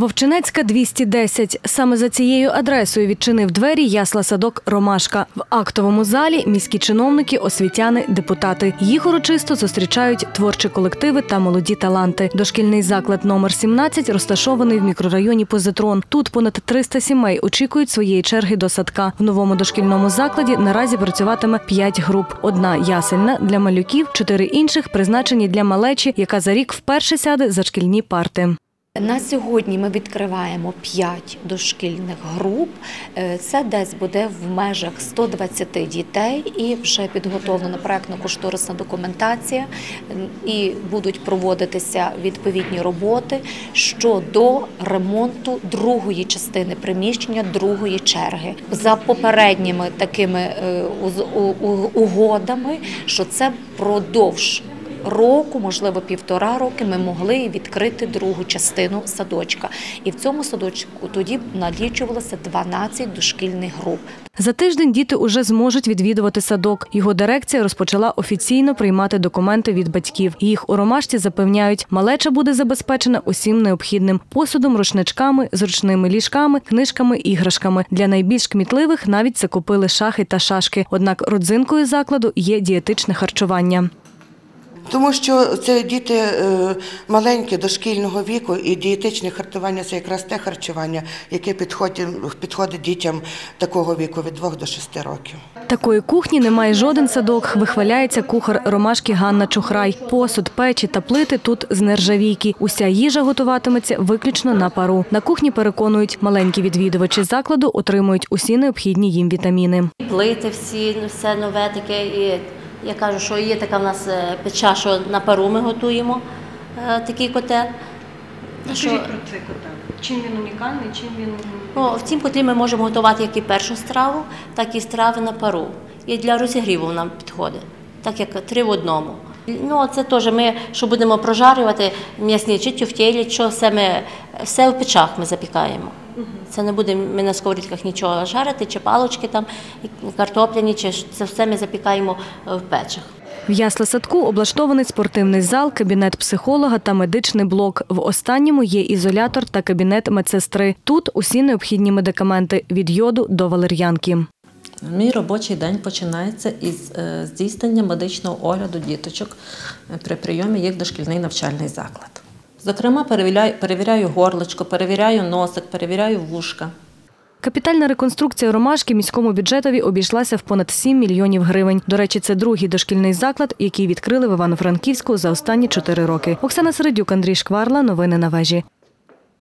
Вовчинецька 210. Саме за цією адресою відчинив двері ясла садок Ромашка. В актовому залі міські чиновники, освітяни, депутати. Їх урочисто зустрічають творчі колективи та молоді таланти. Дошкільний заклад номер 17 розташований в мікрорайоні Позитрон. Тут понад 300 сімей очікують своєї черги до садка. В новому дошкільному закладі наразі працюватиме 5 груп. Одна ясельна для малюків, чотири інших призначені для малечі, яка за рік вперше сяде за шкільні парти. На сьогодні ми відкриваємо 5 дошкільних груп. Е, Це десь буде в межах 120 дітей і вже підготовлена проектно-кошторисна документація, і будуть проводитися відповідні роботи щодо ремонту другої частини приміщення, другої черги. За попередніми такими е, угодами, що це продовж року, можливо, півтора роки, ми могли відкрити другу частину садочка. І в цьому садочку тоді налічувалося 12 дошкільних груп. За тиждень діти уже зможуть відвідувати садок. Його дирекція розпочала офіційно приймати документи від батьків. Їх у ромашці запевняють, малеча буде забезпечена усім необхідним посудом, рушничками, зручними ліжками, книжками, іграшками. Для найбільш кмітливих навіть закупили шахи та шашки. Однак родзинкою закладу є дієтичне харчування. Тому що це діти е, маленькі дошкільного віку, і дієтичне харчування це якраз те харчування, яке підходить, підходить дітям такого віку від 2 до 6 років. Такої кухні немає жоден садок. Вихваляється кухар ромашки Ганна Чухрай. Посуд, печі та плити тут з нержавійки. Уся їжа готуватиметься виключно на пару. На кухні переконують, маленькі відвідувачі закладу отримують усі необхідні їм вітаміни. плити всі, ну, все нове таке. І я кажу, що є така в нас е, печа, що на пару ми готуємо е, такий котел. Що, Скажіть про цей котел. Чим він унікальний, чим він ну, в цім котлі ми можемо готувати як і першу страву, так і страви на пару. І для розігріву нам підходить, так як три в одному. Ну, це теж ми, що будемо прожарювати м'ясні чи тюфтєлі, що все ми все в печах ми запікаємо. Це не буде ми на сковорідках нічого жарити, чи палочки там, картопляні, чи це все ми запікаємо е, в печах. В ясла садку облаштований спортивний зал, кабінет психолога та медичний блок. В останньому є ізолятор та кабінет медсестри. Тут усі необхідні медикаменти від йоду до валер'янки. Мій робочий день починається із е, здійснення медичного огляду діточок е, при прийомі їх дошкільний навчальний заклад. Зокрема, перевіряю, перевіряю горлочко, перевіряю носик, перевіряю вушка. Капітальна реконструкція ромашки міському бюджетові обійшлася в понад 7 мільйонів гривень. До речі, це другий дошкільний заклад, який відкрили в Івано-Франківську за останні чотири роки. Оксана Середюк, Андрій Шкварла. Новини на вежі.